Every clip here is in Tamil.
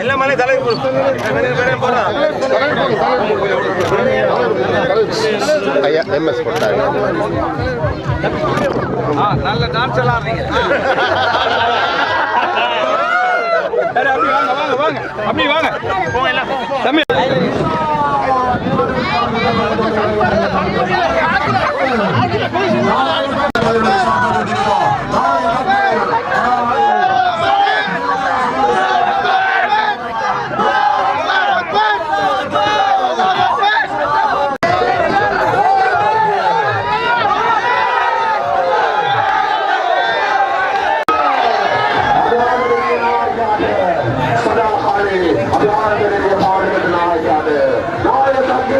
எல்லா தலை ஐயா எம்எஸ் போட்டாங்க நல்ல டான்ஸ் எல்லாம் அப்படி வாங்க அப்படி வாங்க போங்க எல்லாம் தம்பி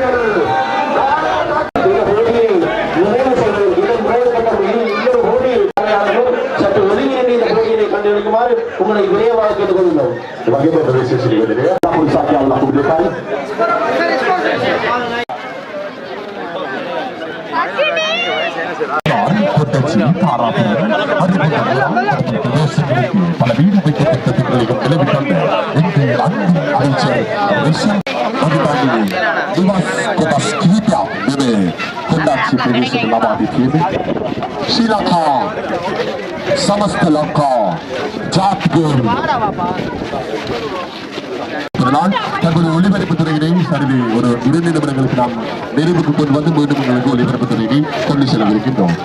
உங்களை விரைவாக கேட்டுக்கொள்கிறோம் வகையில் பிரவேசிச்சிருக்கிறது சாக்கியாவில் கொடுத்தால் பல வீடு வைக்கப்பட்ட திட்டங்களையும் நிலவிக்கொண்ட எங்கள் அன்பு அமைச்சர் ரிஷப் அதிகாரி திவாஸ் குமார் கீதா இது கொண்டாட்சி பிரவேசத்தில் அவாதித்தது ஸ்ரீலங்கா சமஸ்த லங்கா ஜாத்கூர் ஒரு நாள் தங்களுடைய ஒளிபரப்பு துறையினையும் சரி ஒரு இரண்டு நிமிடங்களுக்கு நாம் நிறைவுக்கு கொண்டு வந்து மீண்டும் உங்களுக்கு ஒளிபரப்பு துறையினை கொண்டு செல்லவிருக்கின்றோம்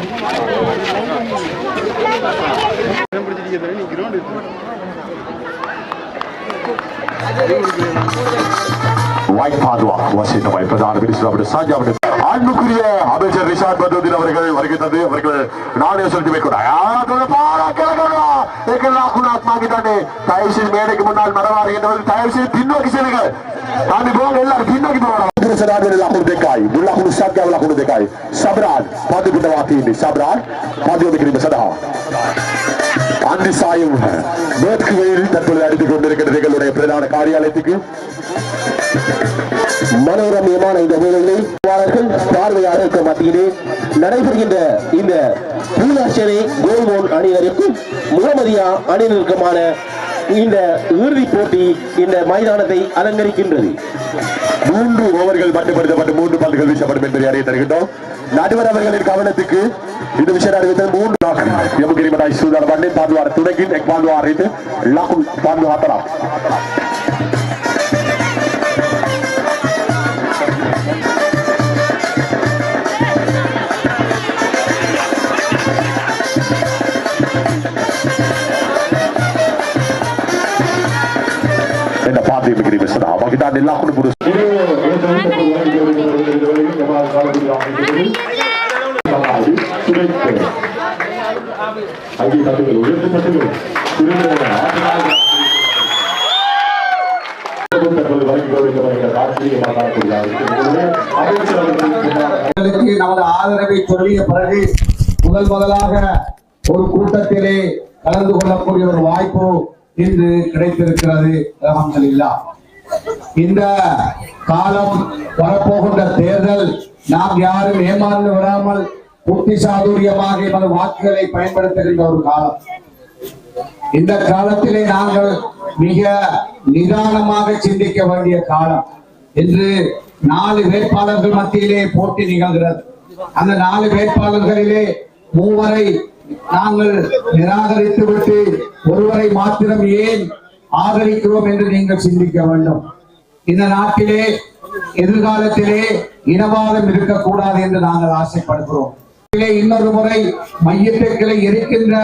வாய்ப்பாடுவா வாசித்தமாய் பிரதான மினிஸ்டர் சாஜாவுடைய அன்புக்குரிய அமைச்சர் ரிஷாத் பத்ருதீன் அவர்கள் வருகை தந்து அவர்கள் நாணய செலுத்தி வைக்கிறாங்க தயவுசெய்து மேடைக்கு முன்னால் மரவாறுகின்றவர்கள் தயவுசெய்து பின்னோக்கி செல்லுங்கள். தாண்டி போங்க எல்லாரும் பின்னோக்கி போகலாம் Dekai, Mullah Musad Gawlah Hulu Dekai, Sabran, மேற்கு வெயில் தற்பொழுது அடித்துக் கொண்டிருக்கிறது எங்களுடைய பிரதான காரியாலயத்துக்கு மனோரமியமான இந்த வேலைகளை பார்வையாளர்கள் பார்வையாளருக்கு மத்தியிலே நடைபெறுகின்ற இந்த பூலாட்சனை கோல்மோன் அணியினருக்கும் முகமதியா அணியினருக்குமான இந்த இறுதிப் போட்டி இந்த மைதானத்தை அலங்கரிக்கின்றது. மூன்று ஓவர்கள் மட்டுப்படுத்தப்பட்டு மூன்று பந்துகள் வீசப்படும் என்பதை அறிய தருகின்றோம். நடுவர் அவர்களின் கவனத்துக்கு විදුවිෂනාර වෙතන මූණු ලකුණු යොමු කිරීමටයි සූදානම් වන්නේ පාඩු වාර 3කින් එක් පාඩු වාරයට ලකුණු පාඩු හතරක්. එන පාදයේ කිරීම සඳහා මගේ දාන්නේ ලකුණු පුරුෂ தட்டுகள் நமது ஆதரவை சொல்லிய பிறகு முதல் முதலாக ஒரு கூட்டத்திலே கலந்து கொள்ளக்கூடிய ஒரு வாய்ப்பு இன்று கிடைத்திருக்கிறது. அலமதுல்லா இந்த காலம் வரப்போகின்ற தேர்தல் நாம் யாரும் ஏமாந்து விடாமல் புத்தி சாதுரியமாக எமது வாக்குகளை பயன்படுத்துகின்ற ஒரு காலம். இந்த காலத்திலே நாங்கள் மிக நிதானமாக சிந்திக்க வேண்டிய காலம். இன்று நாலு வேட்பாளர்கள் மத்தியிலே போட்டி நிகழ்கிறது. அந்த நாலு வேட்பாளர்களிலே மூவரை நாங்கள் நிராகரித்து விட்டு ஒருவரை மாத்திரம் ஏன் ஆதரிக்கிறோம் என்று நீங்கள் சிந்திக்க வேண்டும். இந்த நாட்டிலே எதிர்காலத்திலே இனவாதம் இருக்கக்கூடாது என்று நாங்கள் ஆசைப்படுகிறோம். இன்னொரு முறை மையத்திற்களை எரிக்கின்ற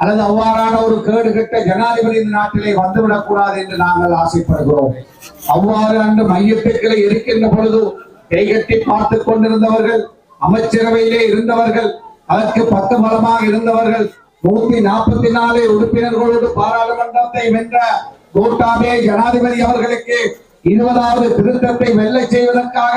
அல்லது அவ்வாறான ஒரு கேடு கெட்ட ஜனாதிபதி நாட்டிலே வந்துவிடக் கூடாது என்று நாங்கள் ஆசைப்படுகிறோம். அவ்வாறு அன்று மையத்துக்களை இருக்கின்ற பொழுது கைகட்டி பார்த்துக் கொண்டிருந்தவர்கள் அமைச்சரவையிலே இருந்தவர்கள் அதற்கு பத்து மலமாக இருந்தவர்கள் நூத்தி நாற்பத்தி நாலு உறுப்பினர்களோடு பாராளுமன்றத்தை வென்ற கோட்டாபே ஜனாதிபதி அவர்களுக்கு இருபதாவது திருத்தத்தை வெல்ல செய்வதற்காக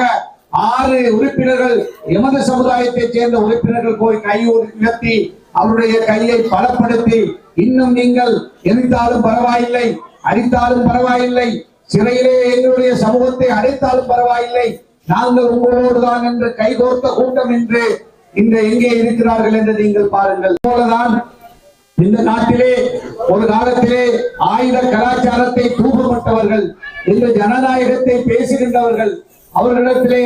ஆறு உறுப்பினர்கள் எமது சமுதாயத்தைச் சேர்ந்த உறுப்பினர்கள் போய் கை உயர்த்தி அவருடைய கையை பலப்படுத்தி இன்னும் நீங்கள் எரித்தாலும் பரவாயில்லை அடித்தாலும் பரவாயில்லை சிறையிலே எங்களுடைய சமூகத்தை அடைத்தாலும் பரவாயில்லை நாங்கள் உங்களோடு தான் என்று கைகோர்த்த கூட்டம் என்று இந்த எங்கே இருக்கிறார்கள் என்று நீங்கள் பாருங்கள். போலதான் இந்த நாட்டிலே ஒரு காலத்திலே ஆயுத கலாச்சாரத்தை தூக்கப்பட்டவர்கள் இந்த ஜனநாயகத்தை பேசுகின்றவர்கள் அவர்களிடத்திலே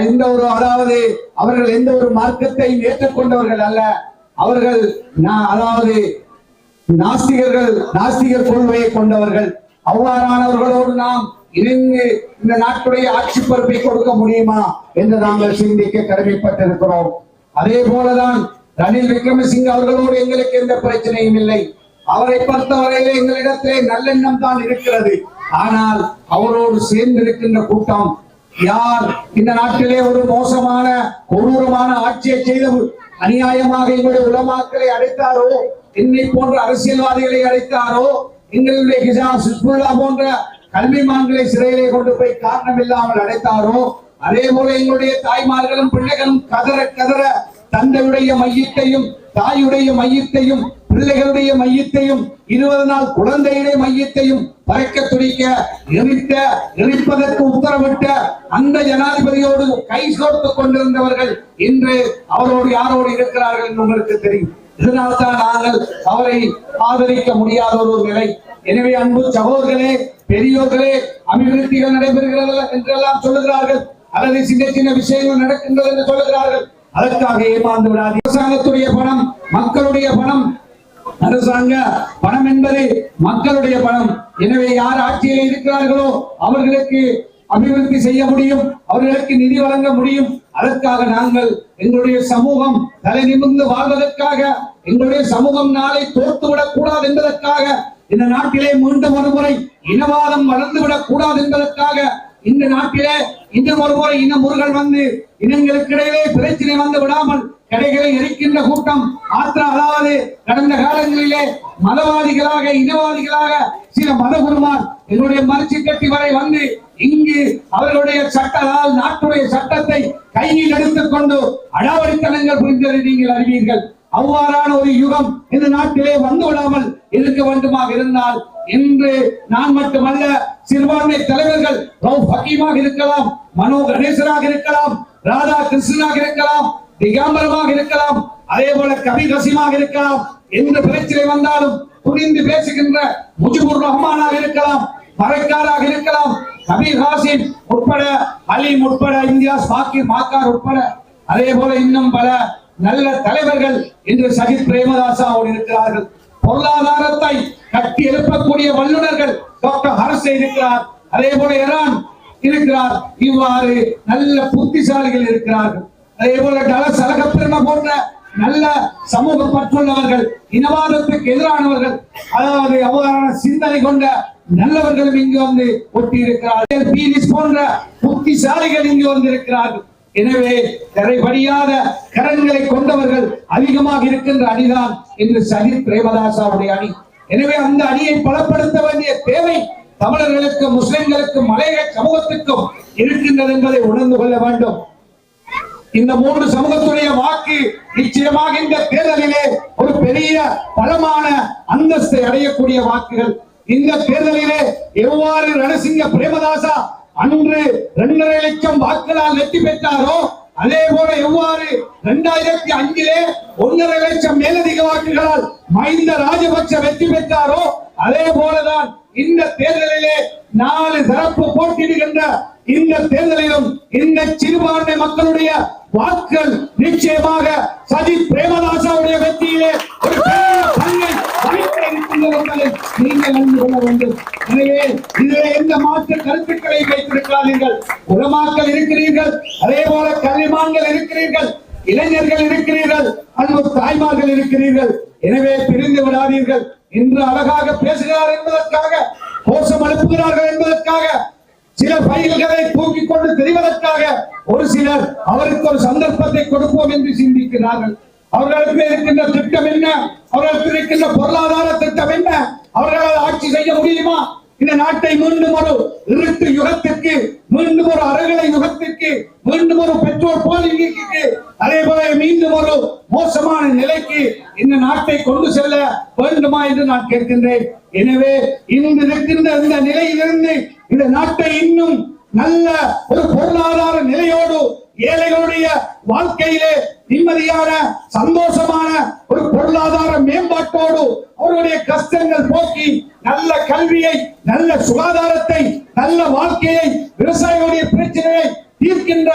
எந்த ஒரு அதாவது அவர்கள் எந்த ஒரு மார்க்கத்தையும் ஏற்றுக்கொண்டவர்கள் அல்ல. அவர்கள் நான் அதாவது நாஸ்திகர்கள் நாஸ்திகர் கொள்கையை கொண்டவர்கள். அவ்வாறானவர்களோடு நாம் இணைந்து இந்த நாட்டுடைய ஆட்சி பொறுப்பை கொடுக்க முடியுமா என்று நாங்கள் சிந்திக்க கடமைப்பட்டிருக்கிறோம். அதே போலதான் ரணில் விக்ரமசிங்க அவர்களோடு எங்களுக்கு எந்த பிரச்சனையும் இல்லை. அவரை பொறுத்தவரையில எங்களிடத்திலே நல்லெண்ணம் தான் இருக்கிறது. ஆனால் அவரோடு சேர்ந்து இருக்கின்ற கூட்டம் யார்? இந்த நாட்டிலே ஒரு மோசமான கொடூரமான ஆட்சியை செய்த அநியாயமாக எங்களுடைய உலமாக்களை அடைத்தாரோ என்னை போன்ற அரசியல்வாதிகளை அடைத்தாரோ எங்களுடைய கிசா சுஸ்புல்லா போன்ற கல்விமான்களை சிறையிலே கொண்டு போய் காரணம் இல்லாமல் அடைத்தாரோ அதே போல எங்களுடைய தாய்மார்களும் பிள்ளைகளும் கதற கதற தந்தையுடைய மையத்தையும் தாயுடைய மையத்தையும் பிள்ளைகளுடைய மையத்தையும் இருபது நாள் குழந்தையுடைய மையத்தையும் பறக்க துடிக்க எரித்த எரிப்பதற்கு உத்தரவிட்ட அந்த ஜனாதிபதியோடு கை சோர்த்து கொண்டிருந்தவர்கள் இன்று அவரோடு யாரோடு இருக்கிறார்கள் என்று உங்களுக்கு தெரியும். இதனால்தான் நாங்கள் அவரை ஆதரிக்க முடியாத ஒரு நிலை. எனவே அன்பு சகோதரர்களே பெரியோர்களே அபிவிருத்திகள் நடைபெறுகிறது என்றெல்லாம் சொல்லுகிறார்கள். அல்லது சின்ன சின்ன விஷயங்கள் நடக்கின்றது என்று சொல்லுகிறார்கள். அதற்காக ஏமாந்து விடாது அரசாங்கத்துடைய பணம் மக்களுடைய பணம் அரசாங்க பணம் என்பது மக்களுடைய பணம். எனவே யார் ஆட்சியில் இருக்கிறார்களோ அவர்களுக்கு அபிவிருத்தி செய்ய முடியும் அவர்களுக்கு நிதி வழங்க முடியும். அதற்காக நாங்கள் எங்களுடைய சமூகம் தலை நிமிர்ந்து வாழ்வதற்காக எங்களுடைய சமூகம் நாளை தோற்று விடக் கூடாது என்பதற்காக இந்த நாட்டிலே மீண்டும் ஒரு முறை இனவாதம் வளர்ந்து விடக் கூடாது என்பதற்காக இந்த நாட்டிலே இன்னும் ஒரு முறை இன முருகல் வந்து இனங்களுக்கு இடையிலே பிரச்சனை வந்து விடாமல் கடைகளை எரிக்கின்ற கூட்டம் ஆத்திர அதாவது கடந்த காலங்களிலே மதவாதிகளாக இனவாதிகளாக சில மதகுருமார் எங்களுடைய மறுச்சி கட்டி வரை வந்து இங்கு அவர்களுடைய சட்ட அதாவது நாட்டுடைய சட்டத்தை கையில் எடுத்துக் கொண்டு அடாவடித்தனங்கள் புரிந்ததை நீங்கள் அறிவீர்கள். அவ்வாறான ஒரு யுகம் இந்த நாட்டிலே வந்து விடாமல் இருக்க வேண்டுமாக இருந்தால் இன்று நான் மட்டுமல்ல சிறுபான்மை தலைவர்கள் ஹக்கீமாக இருக்கலாம் மனோ கணேசராக இருக்கலாம் ராதா கிருஷ்ணனாக இருக்கலாம் திகாம்பரமாக இருக்கலாம் அதே போல கவி ரசிமாக இருக்கலாம். எந்த பிரச்சனை வந்தாலும் புரிந்து பேசுகின்ற முஜிபுர் ரஹ்மானாக இருக்கலாம் மறைக்காராக இருக்கலாம். கபீர் ஹாசிம் உட்பட அலீம் உட்பட இந்தியா பாக்கிர் மாக்கார் உட்பட அதே போல இன்னும் பல நல்ல தலைவர்கள் இன்று சஜித் பிரேமதாசாவோடு இருக்கிறார்கள். பொருளாதாரத்தை கட்டி எழுப்பக்கூடிய வல்லுநர்கள் டாக்டர் ஹர்ஷ் இருக்கிறார். அதே போல இரான் இருக்கிறார். இவ்வாறு நல்ல புத்திசாலிகள் இருக்கிறார்கள். அதே போல டல பெருமை போன்ற நல்ல சமூக பற்றுள்ளவர்கள் இனவாதத்துக்கு எதிரானவர்கள் அதாவது அவ்வாறான சிந்தனை கொண்ட நல்லவர்களும் இங்கு வந்து ஒட்டி இருக்கிறார்கள் பீனிஸ் போன்ற புத்திசாலிகள் இங்கு வந்திருக்கிறார்கள். எனவே கரைபடியாத கரங்களை கொண்டவர்கள் அதிகமாக இருக்கின்ற அணிதான் என்று சஜித் பிரேமதாசாவுடைய அணி. எனவே அந்த அணியை பலப்படுத்த வேண்டிய தேவை தமிழர்களுக்கும் முஸ்லிம்களுக்கும் மலைய சமூகத்துக்கும் இருக்கின்றது என்பதை உணர்ந்து கொள்ள வேண்டும். இந்த மூன்று சமூகத்துடைய வாக்கு நிச்சயமாக இந்த தேர்தலிலே ஒரு பெரிய பலமான அந்தஸ்தை அடையக்கூடிய வாக்குகள். இந்த தேர்தலிலே எவ்வாறு ரணசிங்க பிரேமதாசா அன்று இரண்டரை லட்சம் வாக்குகளால் வெற்றி பெற்றாரோ அதே போல எவ்வாறு இரண்டாயிரத்தி அஞ்சிலே ஒன்றரை லட்சம் மேலதிக வாக்குகளால் மஹிந்த ராஜபக்ச வெற்றி பெற்றாரோ அதே போலதான் இந்த தேர்தலிலே நாலு சிறப்பு போட்டியிடுகின்ற இந்த தேர்தலிலும் இந்த சிறுபான்மை மக்களுடைய வாக்கள் நிச்சயமாக சஜித் பிரேமதாசாவுடைய வெற்றியிலே ஒரு பெரிய பங்கை வகிக்க நீங்கள் அறிந்து கொள்ள வேண்டும். எனவே இதிலே எந்த மாற்று கருத்துக்களை வைத்திருக்காதீர்கள். உலமாக்கள் இருக்கிறீர்கள் அதே போல கல்விமான்கள் இருக்கிறீர்கள் இளைஞர்கள் இருக்கிறீர்கள் அன்பு தாய்மார்கள் இருக்கிறீர்கள். எனவே பிரிந்து விடாதீர்கள். இன்று அழகாக பேசுகிறார் என்பதற்காக கோஷம் அனுப்புகிறார்கள் என்பதற்காக சில பைல்களை தூக்கி கொண்டு தெரிவதற்காக ஒரு சிலர் அவருக்கு ஒரு சந்தர்ப்பத்தை கொடுப்போம் என்று சிந்திக்கிறார்கள். அவர்களுக்கு இருக்கின்ற திட்டம் என்ன? அவர்களுக்கு இருக்கின்ற பொருளாதார திட்டம் என்ன? அவர்களால் ஆட்சி செய்ய முடியுமா? இந்த நாட்டை மீண்டும் ஒரு இருட்டு யுகத்திற்கு மீண்டும் ஒரு அறகலை யுகத்திற்கு மீண்டும் ஒரு பெற்றோர் போலிக்கு அதே போல மீண்டும் ஒரு மோசமான நிலைக்கு இந்த நாட்டை கொண்டு செல்ல வேண்டுமா என்று நான் கேட்கின்றேன். எனவே இன்று இருக்கின்ற இந்த நிலையிலிருந்து இந்த நாட்டை இன்னும் நல்ல ஒரு பொருளாதார நிலையோடு ஏழைகளுடைய வாழ்க்கையிலே நிம்மதியான சந்தோஷமான ஒரு பொருளாதார மேம்பாட்டோடு அவருடைய கஷ்டங்கள் போக்கி நல்ல கல்வியை நல்ல சுகாதாரத்தை நல்ல வாழ்க்கையை விவசாயிகளுடைய பிரச்சனையை தீர்க்கின்ற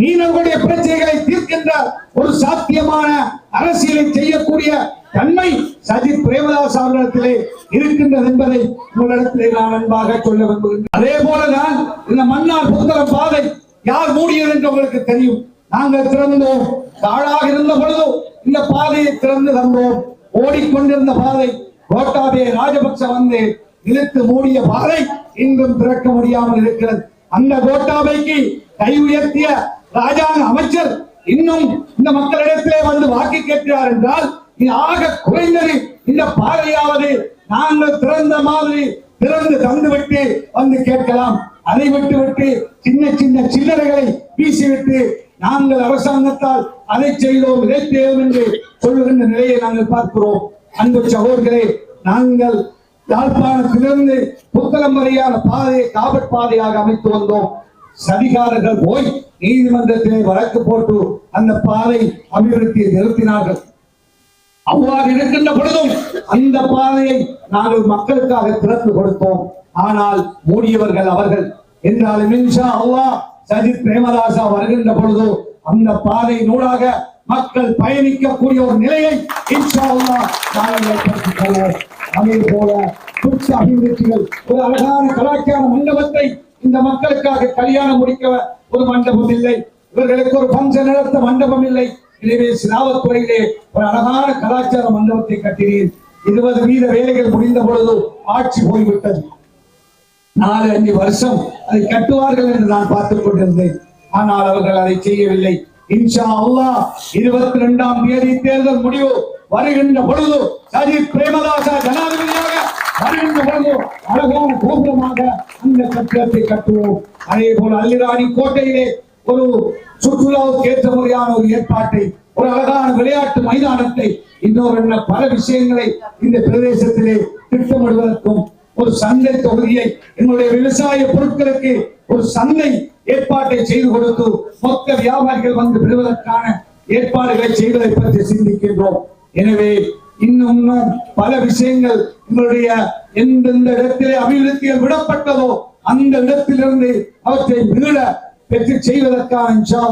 மீனவர்களுடைய பிரச்சனைகளை தீர்க்கின்ற ஒரு சாத்தியமான அரசியலை செய்யக்கூடிய தன்மை சஜித் பிரேமதாஸ் அவர்களிடத்திலே இருக்கின்றது என்பதை உங்களிடத்திலே நான் அன்பாக சொல்ல விரும்புகின்றேன். அதே போலதான் இந்த மன்னார் புத்தளம் பாதை யார் மூடியது என்று உங்களுக்கு தெரியும். நாங்கள் திறந்தோம். தாழாக இருந்த பொழுதும் இந்த பாதையை திறந்து தந்தோம். ஓடிக்கொண்டிருந்த பாதை கோட்டாபே ராஜபக்ச வந்து இழுத்து மூடிய பாதை இன்றும் திறக்க முடியாமல் இருக்கிறது. அந்த கோட்டாபைக்கு கை உயர்த்திய ராஜாங்க அமைச்சர் இன்னும் இந்த மக்களிடத்திலே வந்து வாக்கு கேட்கிறார் என்றால் ஆக குறைந்தது இந்த பாதையாவது நாங்கள் திறந்த மாதிரி திறந்து தந்துவிட்டு வந்து கேட்கலாம். அதை விட்டு விட்டு சின்ன சின்ன சில்லறைகளை வீசிவிட்டு நாங்கள் அரசாங்கத்தால் அதை செய்தோம் இதை செய்தோம் என்று சொல்லுகின்ற நிலையை நாங்கள் பார்க்கிறோம். அன்பு சகோதரர்களே நாங்கள் யாழ்ப்பாணத்திலிருந்து புத்தளம் வரையான பாதையை காவற் பாதையாக அமைத்து வந்தோம். சதிகாரர்கள் போய் நீதிமன்றத்திலே வழக்கு போட்டு அந்த பாதை அபிவிருத்தியை நிறுத்தினார்கள். அவ்வாறு இருக்கின்ற பொழுதும் அந்த பாதையை நாங்கள் மக்களுக்காக திறந்து கொடுத்தோம். ஆனால் மூடியவர்கள் அவர்கள் என்றாலும் இன்ஷா அல்லாஹ் சஜித் பிரேமதாசா வருகின்ற பொழுது அந்த பாதை நூலாக மக்கள் பயணிக்கக்கூடிய ஒரு நிலையை இன்ஷா அல்லா நாங்கள் ஏற்படுத்திக் கொள்வோம். அதே போல அபிவிருத்திகள் ஒரு அழகான கலாச்சார மண்டபத்தை இந்த மக்களுக்காக கல்யாணம் முடிக்க ஒரு மண்டபம் இல்லை. இவர்களுக்கு ஒரு பங்கன் நடத்த மண்டபம் இல்லை. எனவே சிலாவத்துறையிலே ஒரு அழகான கலாச்சார மண்டபத்தை கட்டினேன். இருபது வீத வேலைகள் முடிந்த பொழுது ஆட்சி போய்விட்டது. நாலு அஞ்சு வருஷம் அதை கட்டுவார்கள் என்று நான் பார்த்துக் கொண்டிருந்தேன். ஆனால் அவர்கள் அதை செய்யவில்லை. இன்ஷா அல்லாஹ் இருபத்தி ரெண்டாம் தேதி தேர்தல் முடிவு வருகின்ற பொழுது சஜித் பிரேமதாசா ஜனாதிபதியாக வருகின்ற பொழுது அழகான கோபுரமாக அந்த கட்டிடத்தை கட்டுவோம். அதே போல அல்லிராணி கோட்டையிலே ஒரு சுற்றுலாவுக்கு ஏற்ற முறையான ஒரு ஏற்பாட்டை ஒரு அழகான விளையாட்டு மைதானத்தை இன்னொரு என்ன பல விஷயங்களை இந்த பிரதேசத்திலே திட்டமிடுவதற்கும் ஒரு சந்தை தொகுதியை எங்களுடைய விவசாய பொருட்களுக்கு ஒரு சந்தை ஏற்பாட்டை செய்து கொடுத்து மொத்த வியாபாரிகள் வந்து பெறுவதற்கான ஏற்பாடுகளை செய்வதை பற்றி சிந்திக்கின்றோம். எனவே இன்னும் பல விஷயங்கள் உங்களுடைய எந்தெந்த இடத்திலே அபிவிருத்திகள் விடப்பட்டதோ அந்த இடத்திலிருந்து அவற்றை மீள பெற்று செய்வதற்கான இன்ஷா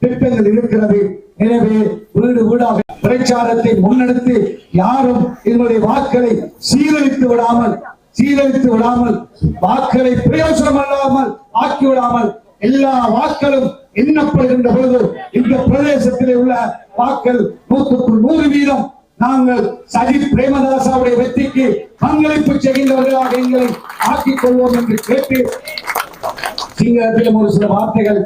திட்டங்கள் இருக்கிறது. எனவே வீடு வீடாக பிரச்சாரத்தை முன்னெடுத்து யாரும் எங்களுடைய வாக்களை சீரழித்து விடாமல் சீரழித்து விடாமல் வாக்களை பிரயோசனம் அல்லாமல் ஆக்கி விடாமல் எல்லா வாக்களும் எண்ணப்படுகின்ற பொழுது இந்த பிரதேசத்திலே உள்ள வாக்கள் நூற்றுக்குள் நூறு வீதம் நாங்கள் சஜித் பிரேமதாசாவுடைய வெற்றிக்கு பங்களிப்பு செய்கின்றவர்களாக எங்களை ஆக்கிக் கொள்வோம் என்று கேட்டு சிங்களத்திலும் ஒரு சில வார்த்தைகள்